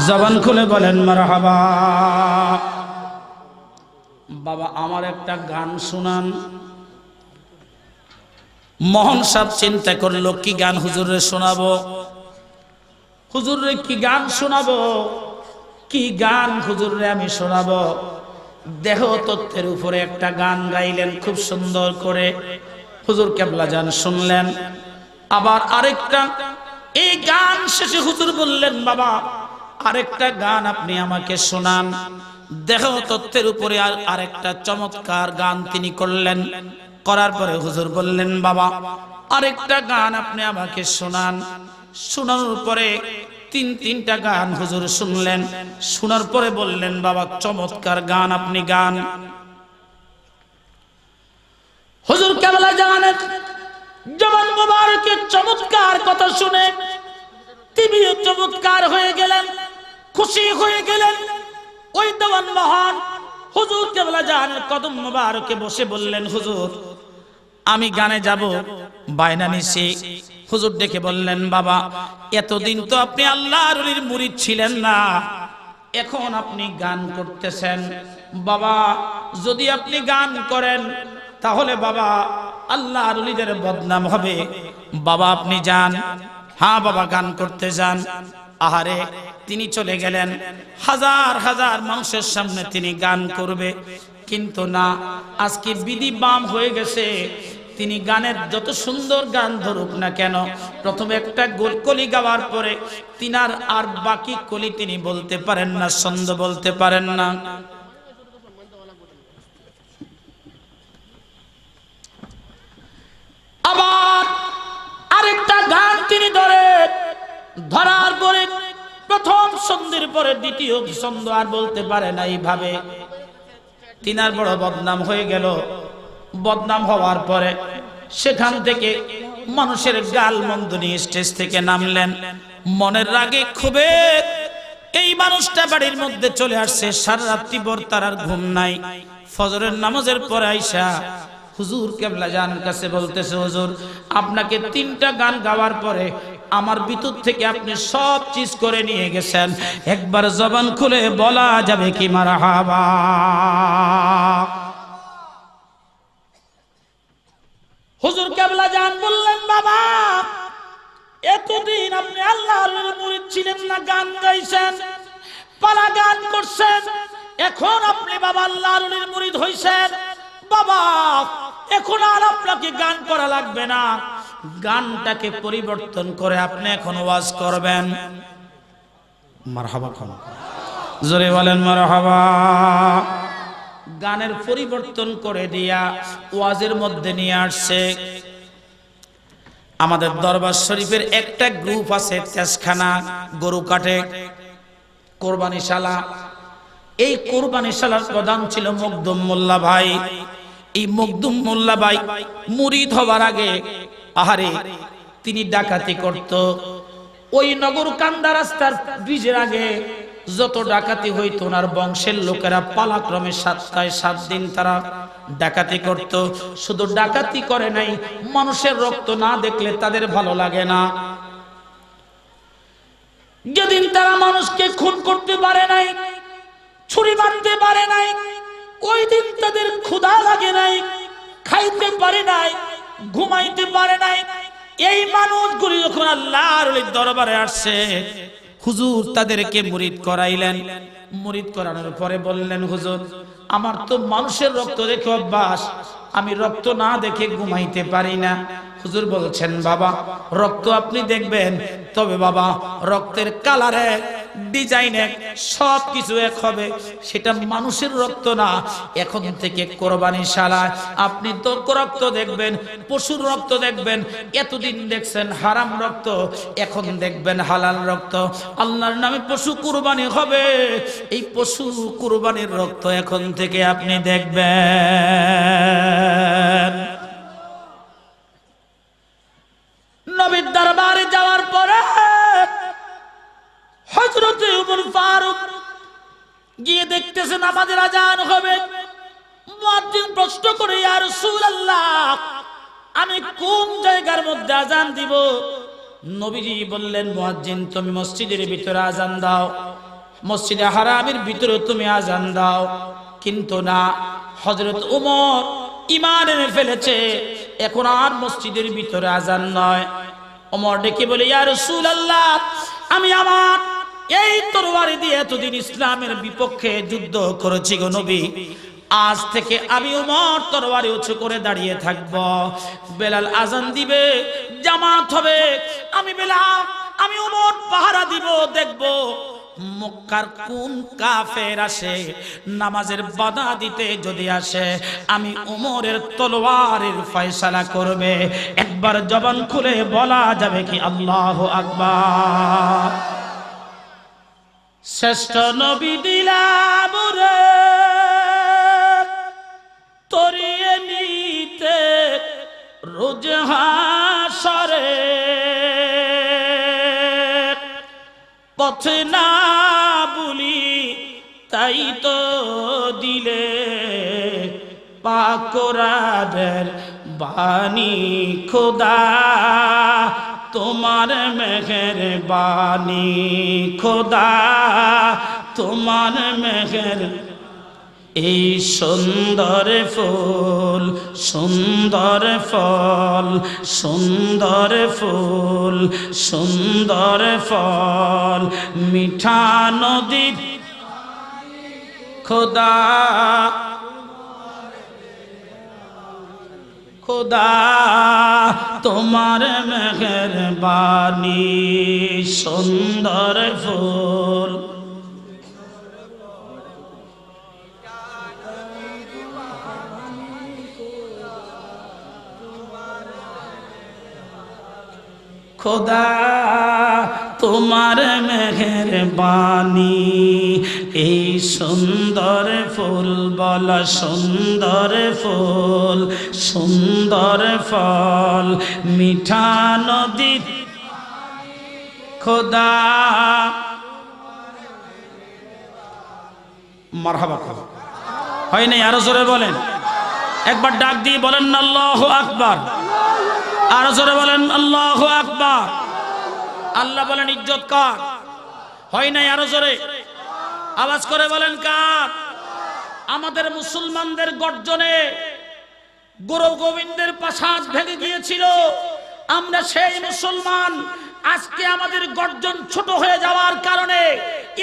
জবান খুলে বলেন, মারহাবা। বাবা, আমার একটা গান শুনান। মোহন সাহেব চিন্তা করল, কি গান হুজুরে শোনাবো? হুজুরে কি গান শোনাবো? কি গান হুজুরে আমি শোনাবো? দেহ তথ্যের উপরে একটা গান গাইলেন, খুব সুন্দর করে। হুজুর কেবলা যান শুনলেন। আবার আরেকটা, এই গান শেষে হুজুর বললেন, বাবা আরেকটা গান আপনি আমাকে শোনান। দেহ তত্ত্বের উপরে আর আরেকটা চমৎকার গান তিনি করলেন। করার পরে হুজুর বললেন, বাবা, আরেকটা গান আপনি আমাকে শোনান। শোনানোর পরে তিন তিনটা গান হুজুর শুনলেন। শোনার পরে বললেন, বাবা, চমৎকার গান আপনি গান। হুজুর কেবলা জানেন জবান মুবারকের চমৎকার কথা শুনে তিনিও চমৎকার হয়ে গেলেন। খুশি হয়ে গেলেন। ওই দেওয়ান মহান হুজুর কেবলা জানের কদম মুবারকে বসে বললেন, হুজুর, আমি গানে যাব। বায়না নিছি হুজুর ডেকে বললেন, বাবা, এতদিন তো আপনি আল্লাহর মুরিদ ছিলেন না। এখন আপনি গান করতেছেন। বাবা, যদি আপনি গান করেন, তাহলে বাবা আল্লাহ অলিদের বদনাম হবে। বাবা, আপনি যান। হ্যাঁ বাবা, গান করতে যান। আহারে, তিনি চলে গেলেন। হাজার হাজার মানুষের সামনে তিনি গান করবে। কিন্তু না, আজকে বিধি বাম হয়ে গেছে। তিনি গানের যত সুন্দর গান ধরুক না কেন, প্রথমে একটা গোল কলি গাওয়ার পরে তিনার আর বাকি কলি তিনি বলতে পারেন না, ছন্দ বলতে পারেন না। আবার আরেকটা গান তিনি ধরে পরে প্রথম সন্ধির পরে দ্বিতীয় ছন্দ আর বলতে পারে না এইভাবে। তিনার বড় বদনাম হয়ে গেল। বদনাম হওয়ার পরে সেখান থেকে মানুষের গাল মন্দ নিয়ে স্টেজ থেকে নামলেন। মনের রাগে খুবে এই মানুষটা বাড়ির মধ্যে চলে আসছে। সারা রাত্রি ভর তার আর ঘুম নাই। ফজরের নামাজের পরে আইসা হুজুর কেবলা জান কাছে বলতেছে, হুজুর, আপনাকে তিনটা গান গাওয়ার পরে আমার ভিতর থেকে আপনি সব চিজ করে নিয়ে গেছেন। একবার জবান খুলে বলা যাবে কি মারা হাবা হুজুর কেবলা জান বললেন, বাবা, এতদিন আপনি আল্লাহর মুরিদ ছিলেন না, গান গাইছেন, পালা গান করছেন, এখন আপনি বাবা আল্লাহর মুরিদ হইছেন। বাবা, এখন আর আপনাকে গান করা লাগবে না। গানটাকে পরিবর্তন করে আপনি এখন ওয়াজ করবেন। মারহাবা জোরে বলেন মারহাবা। গানের পরিবর্তন করে দিয়া ওয়াজের মধ্যে নিয়ে আসছে। আমাদের দরবার শরীফের একটা গ্রুপ আছে, তেজখানা, গরু কাটে, কোরবানিশালা। এই কোরবানিশালার প্রধান ছিল মকদুম মোল্লা ভাই। এই মকদুম মোল্লা ভাই মুরিদ হবার আগে আহারে, তিনি ডাকাতি করত। ওই নগর কান্দা রাস্তার ব্রিজের আগে যত ডাকাতি হইত, ওনার বংশের লোকেরা পালাক্রমে সাতটায় সাত দিন তারা ডাকাতি করত। শুধু ডাকাতি করে নাই, মানুষের রক্ত না দেখলে তাদের ভালো লাগে না। যেদিন তারা মানুষকে খুন করতে পারে নাই, ছুরি মারতে পারে নাই, ওই দিন তাদের ক্ষুধা লাগে নাই, খাইতে পারে নাই ঘুমাইতে পারে নাই। এই মানুষগুলি যখন আল্লাহর দরবারে আসছে, হুজুর তাদেরকে মুরিদ করাইলেন। মুরিদ করানোর পরে বললেন, হুজুর, আমার তো মানুষের রক্ত দেখে অভ্যাস। আমি রক্ত না দেখে ঘুমাইতে পারি না। হুজুর বলছেন, বাবা, রক্ত আপনি দেখবেন। তবে বাবা, রক্তের কালারে ডিজাইনে সব কিছু এক হবে, সেটা মানুষের রক্ত না। এখন থেকে কোরবানি শালায় আপনি তো রক্ত দেখবেন, পশুর রক্ত দেখবেন, এতদিন দেখছেন হারাম রক্ত, এখন দেখবেন হালাল রক্ত। আল্লাহর নামে পশু কুরবানি হবে, এই পশু কুরবানির রক্ত এখন থেকে আপনি দেখবেন। গিয়ে দেখতেছেন আমাদের আজান হবে। মুয়াজ্জিন প্রশ্ন করে, ইয়া রাসূলুল্লাহ, আমি কোন জায়গার মধ্যে আজান দিব? নবীজি বললেন, মুয়াজ্জিন, তুমি মসজিদের ভিতরে আজান দাও। মসজিদে হারামের ভিতরে তুমি আজান দাও। কিন্তু না হজরত উমর ইমান এনে ফেলেছে। এখন আর মসজিদের ভিতরে আজান নয়। ওমর ডেকে বলে, ইয়া রাসূলুল্লাহ, আমি আমার এই তরবারি দিয়ে এতদিন ইসলামের বিপক্ষে যুদ্ধ করেছি গো নবী। আজ থেকে আমি উমর তরবারি উঁচু করে দাঁড়িয়ে থাকব। বেলাল আজান দিবে, জামাত হবে। আমি বেলাল, আমি উমর পাহারা দিব, দেখব মক্কার কোন কাফের আসে, নামাজের বাধা দিতে যদি আসে, আমি উমরের তলোয়ারের ফয়সালা করবে। একবার জবান খুলে বলা যাবে কি আল্লাহ আকবার। শ্রেষ্ঠ নবী দিলাম রে। তরিয়ে নিতে রোজ হাসরে। পথে না বলি তাই তো দিলে পাকরাদের বাণী খোদা। তোমার মেঘের বাণী খোদা, তোমার মেঘের এই সুন্দর ফুল, সুন্দর ফল, সুন্দর ফুল, সুন্দর ফল, মিঠা নদী খোদা খোদা তোমার মেঘের বাণী সুন্দর ফুল। খোদা তোমার মেঘের বাণী এই সুন্দর ফুল, বল সুন্দর ফুল, সুন্দর ফল। মিঠা নদী, খোদা। মারহাবা হয় নাই? আরও জোরে বলেন। একবার ডাক দিয়ে বলেন, আল্লাহ আকবার। আরও জোরে বলেন, আল্লাহ আকবার। আল্লাহ বলেন, ইজ্জত কার? হয় নাই? আরও জোরে। আওয়াজ করে বলেন কার? আমাদের মুসলমানদের গর্জনে গুরু গোবিন্দের প্রাসাদ ভেঙে গিয়েছিল। আমরা সেই মুসলমান, আজকে আমাদের গর্জন ছোট হয়ে যাওয়ার কারণে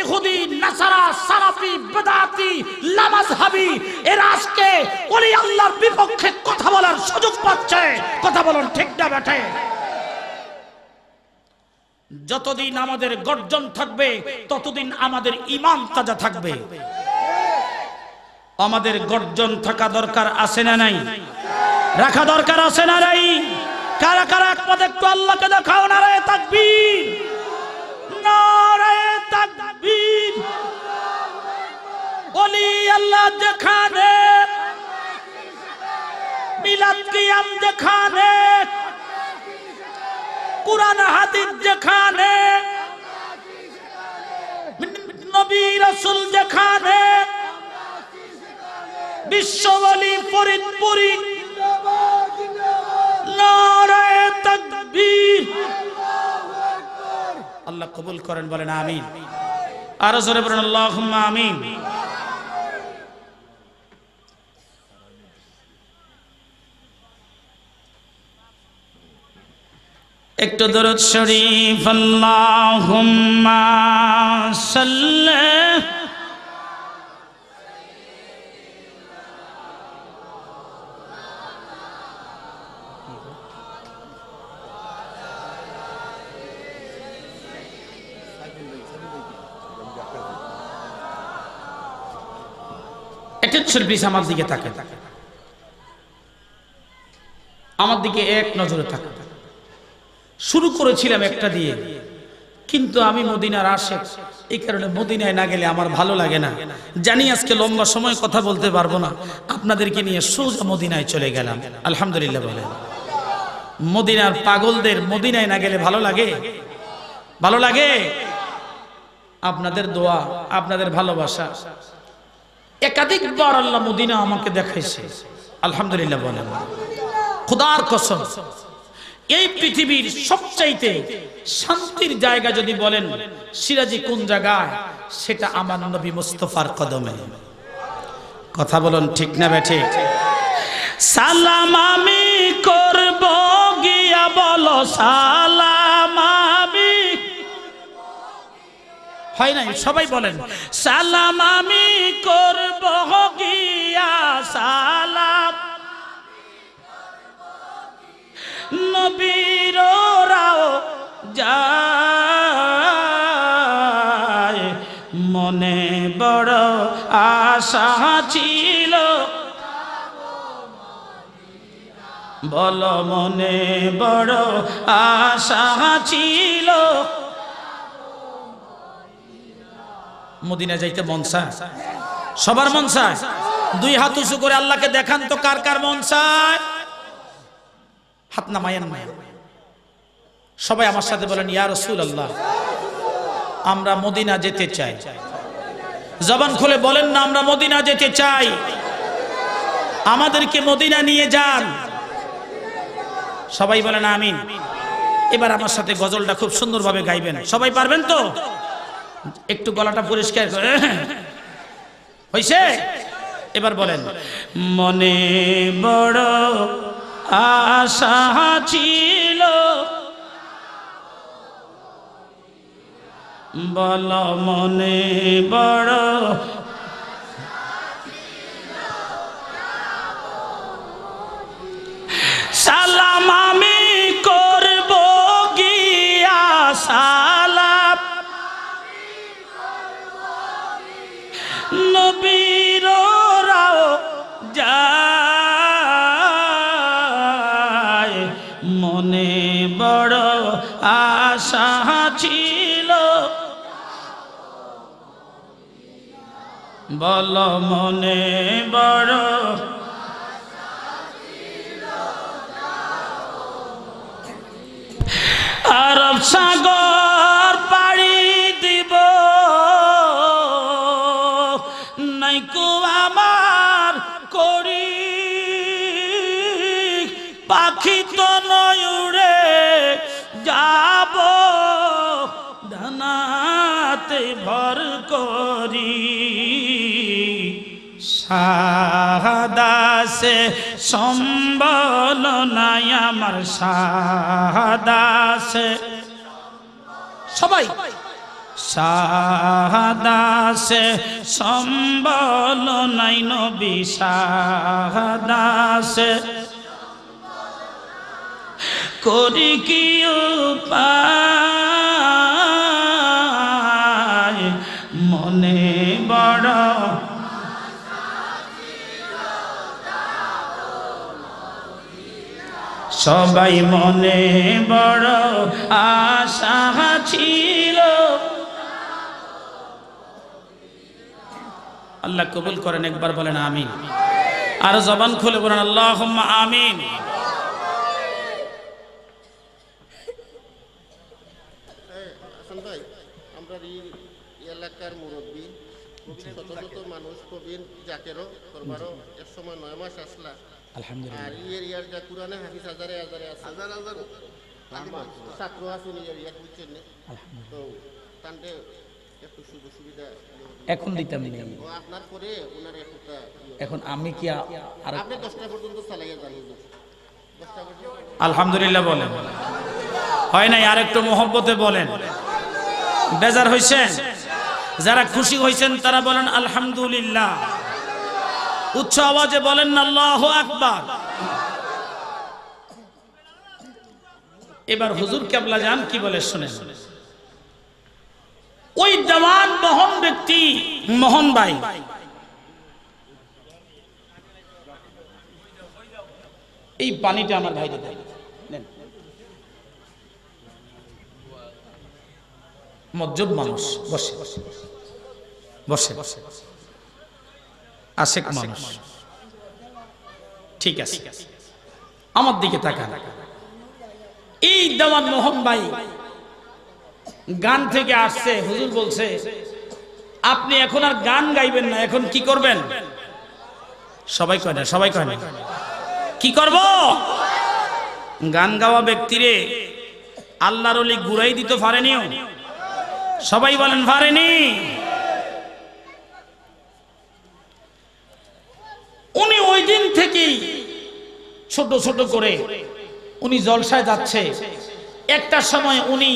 ইহুদি, নাসারা, সারাফি, বেদাতি, লামাজহাবি, এরা আজকে ওলি আল্লাহর বিপক্ষে কথা বলার সুযোগ পাচ্ছে। কথা বলুন ঠিক না যতদিন আমাদের গর্জন থাকবে, ততদিন আমাদের ইমান তাজা থাকবে। আমাদের গর্জন থাকা দরকার আছে না নাই? রাখা দরকার আছে না নাই? কারা কারা একমত একটু আল্লাহকে দেখাও না রে তাকবীর। নারে তাকবীর। ওলি আল্লাহ যেখানে আল্লাহ কবুল করেন বলেন আমিন। আরও জোরে বলেন আল্লাহুম্মা আমিন। একটু দরুদ শরীফ প্লিজ আমার দিকে তাকে আমার দিকে এক নজরে থাকে শুরু করেছিলাম একটা দিয়ে। কিন্তু আমি মদিনার আসে এই কারণে মদিনায় না গেলে আমার ভালো লাগে না। জানি আজকে লম্বা সময় কথা বলতে পারব না। আপনাদেরকে নিয়ে সোজা মদিনায় চলে গেলাম। আলহামদুলিল্লাহ বলে মদিনার পাগলদের মদিনায় না গেলে ভালো লাগে? ভালো লাগে? আপনাদের দোয়া, আপনাদের ভালোবাসা। একাধিকবার আল্লাহ মদিনা আমাকে দেখাইছে। আলহামদুলিল্লাহ বলেন। খুদার কসম। এই পৃথিবীর সবচাইতে শান্তির জায়গা যদি বলেন, সিরাজি কোন জায়গায়? সেটা আমার নবী মুস্তফার কদমে। কথা বলুন ঠিক না বে ঠিক? সালাম আমি করব গিয়া বলো, সালাম আমি। হয় নাই? সবাই বলেন, সালাম আমি করব গিয়া, সালাম। নবীরাও যায়। মনে বড় আশা ছিল। বল মনে বড় আশা ছিল। মদিনা যাইতে মন চায়? সবার মন চায়? দুই হাত উঁচু করে আল্লাহকে দেখান তো কার কার মন চায়? হাত নামায়েন সবাই আমার সাথে বলেন, ইয়া রসুল আল্লাহ আমরা মদিনা যেতে চাই। জবান খুলে বলেন, না, আমরা মদিনা যেতে চাই। আমাদেরকে মদিনা নিয়ে যান। সবাই বলেন, আমিন। এবার আমার সাথে গজলটা খুব সুন্দরভাবে গাইবেন। সবাই পারবেন তো? একটু গলাটা পরিষ্কার করে। হইছে? এবার বলেন, মনে বড় আশা ছিল। বল মনে বড় বল মনে বড়। আরব সাগর সাদাসে সম্বল নাই আমার সাদাসে। সবাই। সাদাসে সম্বল নাই নবী সাদাসে। করি কি উপায়? সবাই মনে বড় আশা ছিল। আল্লাহ কবুল করেন, একবার বলেন আমিন। আর জবান খুলে বলেন আল্লাহ আমিন। এলাকার মুরব্বী মানুষ, প্রবীণ জাকেরও করবারও এক সময় নয় মাস আসলা। আলহামদুলিল্লাহ। আর এই এরিয়ার যা কোরআনে হাফিজ হাজারে হাজারে আছে। হাজার হাজার ছাত্র আছেন এই এরিয়া বুঝছেন তো তান্ডে একটু সুযোগ সুবিধা এখন দিতাম নেই। আপনার পরে ওনার একটা এখন আমি কি আর আপনি পর্যন্ত চালাইয়া যান আলহামদুলিল্লাহ বলেন। হয় নাই? আর একটু মোহব্বতে বলেন। বেজার হয়েছেন যারা খুশি হয়েছেন তারা বলেন আলহামদুলিল্লাহ। উচ্চ আওয়াজে বলেন না আল্লাহ আকবার। এবার হুজুর কেবলা যান, কি বলে শুনে ওই দেওয়ান মহন ব্যক্তি, মোহন ভাই। এই পানিটা আমার ভাই দেয় মজ্জব মানুষ। বসে বসে। বসে। বসে। আশেক মানুষ। ঠিক আছে। আমার দিকে তাকান। এই দেওয়ান মোহন ভাই গান থেকে আসছে হুজুর বলছে আপনি এখন আর গান গাইবেন না এখন কি করবেন? সবাই কয় না সবাই কয় না। কি করব? গান গাওয়া ব্যক্তিরে আল্লাহর অলি গুড়াই দিতে পারেনিও। সবাই বলেন পারেনি। উনি ওই দিন থেকেই ছোট ছোট করে উনি জলসায় যাচ্ছে। একটা সময় উনি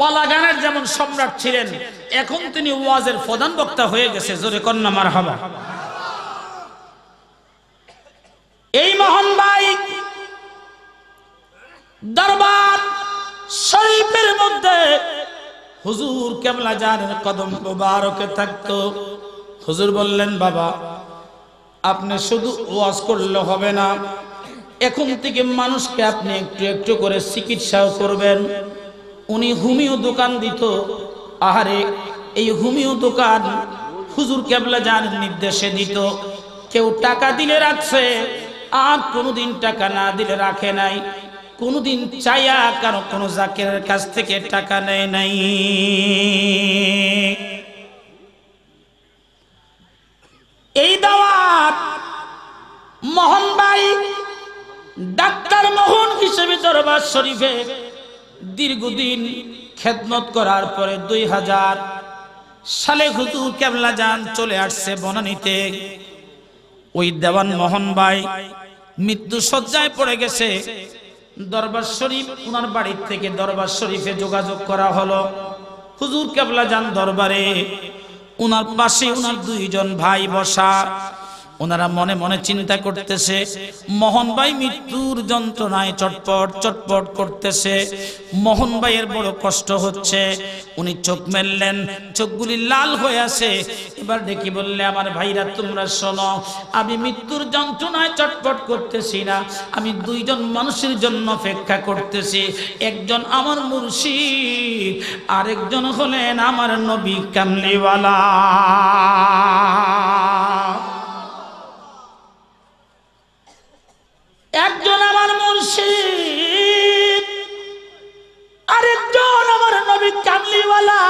পালা গানের যেমন সম্রাট ছিলেন, এখন তিনি ওয়াজের প্রধান বক্তা হয়ে গেছে। জোরে কন্যা মার হাবা এই মোহন ভাই দরবার শরীফের মধ্যে হুজুর কেমলা জানের কদম মুবারকে থাকতো। হুজুর বললেন, বাবা আপনি শুধু ওয়াজ করলে হবে না, এখন থেকে মানুষকে আপনি একটু একটু করে চিকিৎসাও করবেন। উনি হুমিও দোকান দিত। আহারে, এই হুমিও দোকান হুজুর কেবলা জানের নির্দেশে দিত। কেউ টাকা দিলে রাখছে, আর কোনোদিন টাকা না দিলে রাখে নাই। কোনোদিন চাইয়া কারও কোনো জাকের কাছ থেকে টাকা নেয় নাই। মোহন ভাই, ডাক্তার মোহন হিসেবে দরবার শরীফে দীর্ঘদিন খেদমত করার পরে দুই হাজার সালে হুজুর কেবলা যান চলে আসছে বনানীতে। ওই দেওয়ান মোহন ভাই মৃত্যু সজ্জায় পড়ে গেছে। দরবার শরীফ ওনার বাড়ির থেকে দরবার শরীফে যোগাযোগ করা হলো। হুজুর কেবলা যান দরবারে ওনার পাশে ওনার দুইজন ভাই বসা। ওনারা মনে মনে চিন্তা করতেছে, মোহন ভাই মৃত্যুর যন্ত্রণায় চটপট চটপট করতেছে। মোহন ভাইয়ের বড় কষ্ট হচ্ছে। উনি চোখ মেললেন, চোখগুলি লাল হয়ে আছে। এবার দেখি বললে, আমার ভাইরা, তোমরা শোনো, আমি মৃত্যুর যন্ত্রণায় চটপট করতেছি না। আমি দুইজন মানুষের জন্য অপেক্ষা করতেছি। একজন আমার মুর্শিদ, আরেকজন হলেন আমার নবী কামলিওয়ালা। একজন আমার মুর্শিদ, আরেকজন আমার নবী কামলিওয়ালা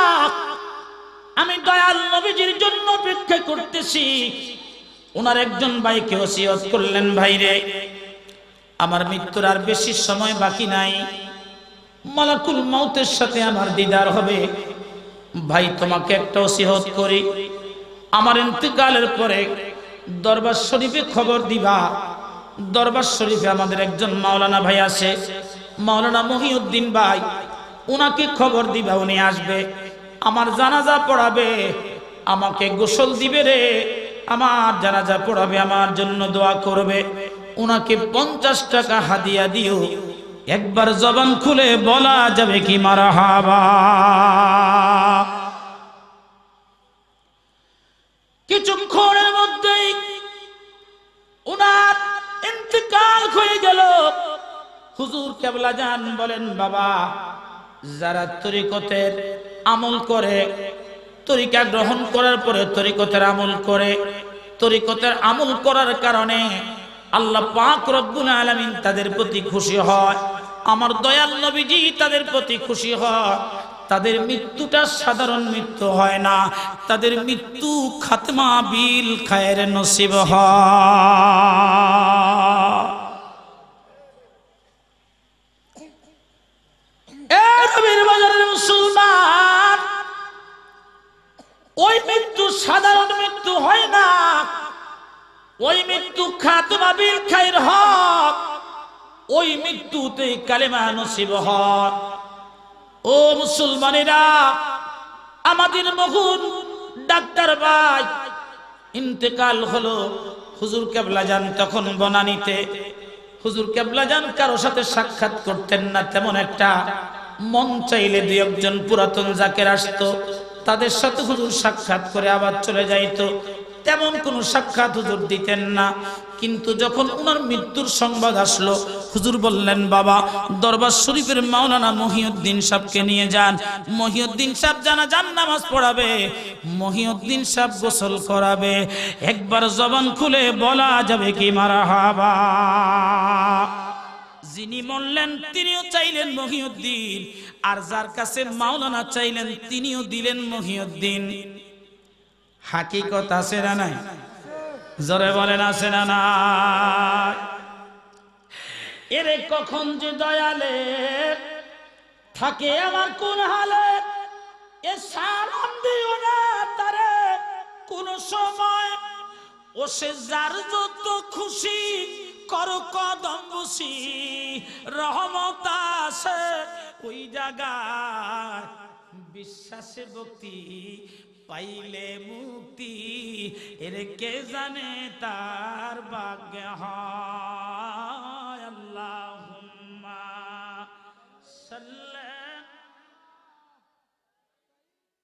আমি দয়াল নবীজির জন্য অপেক্ষা করতেছি। ওনার একজন ভাইকে ওসিয়ত করলেন ভাইরে আমার মৃত্যুর আর বেশি সময় বাকি নাই। মালাকুল মৌতের সাথে আমার দিদার হবে। ভাই, তোমাকে একটা ওসিয়ত করি। আমার ইন্তেকালের পরে দরবার শরীফে খবর দিবা। দরবার শরীফে আমাদের একজন মাওলানা ভাই আছে, মাওলানা মহিউদ্দিন ভাই। উনাকে খবর দিবা, উনি আসবে। আমার জানাজা পড়াবে, আমাকে গোসল দিবে রে। আমার জানাজা পড়াবে, আমার জন্য দোয়া করবে। উনাকে পঞ্চাশ টাকা হাদিয়া দিও। একবার জবান খুলে বলা যাবে কি মারা হাবা কিছুক্ষণের ইন্তেকাল হয়ে গেল। হুজুর কেবলা যান বলেন, বাবা, যারা তরিকতের আমল করে, তরিকা গ্রহণ করার পরে তরিকতের আমল করে, তরিকতের আমল করার কারণে আল্লাহ পাক রব্বুল আলামিন তাদের প্রতি খুশি হয়, আমার দয়াল নবীজি তাদের প্রতি খুশি হয়, তাদের মৃত্যুটা সাধারণ মৃত্যু হয় না, তাদের মৃত্যু খাতমা বিল খায়ের নসিব হয়। ওই মৃত্যু সাধারণ মৃত্যু হয় না। ওই মৃত্যু খাতমা বিল খাইর হক। ওই মৃত্যুতে কালেমা নসিব হয় ও মুসলমানেরা, আমাদের মহুন ডাক্তার ভাই, ইন্তেকাল হলো হুজুর কেবলা যান তখন বনানিতে। হুজুর কেবলা যান কারও সাথে সাক্ষাৎ করতেন না, তেমন একটা মন চাইলে দু একজন পুরাতন জাকের আসতো। তাদের সাথে হুজুর সাক্ষাৎ করে আবার চলে যাইতো। তেমন কোনো সাক্ষাৎ হুজুর দিতেন না। কিন্তু যখন ওনার মৃত্যুর সংবাদ আসলো, হুজুর বললেন, বাবা, দরবার শরীফের মাওলানা মহিউদ্দিন সাহেবকে নিয়ে যান। মহিউদ্দিন সাহেব জানা যান নামাজ পড়াবে। মহিউদ্দিন সাহেব গোসল করাবে। একবার জবান খুলে বলা যাবে কি মারা হাবা? যিনি মরলেন, তিনিও চাইলেন মহিউদ্দিন। আর যার কাছে মাওলানা চাইলেন, তিনিও দিলেন মহিউদ্দিন। হাকিকত আছে না নাই? জোরে বলেন, আছে না নাই? এরে কখন যে দয়ালে থাকে আমার কোন হালে? এ সালাম দিও না তারে কোন সময়। ও সে যার যত খুশি কর কদম বুসি রহমত আছে। ওই জায়গায় বিশ্বাসে ভক্তি পাইলে মুক্তি, এর কে জানে তার ভাগ্য হয়? সাল্লা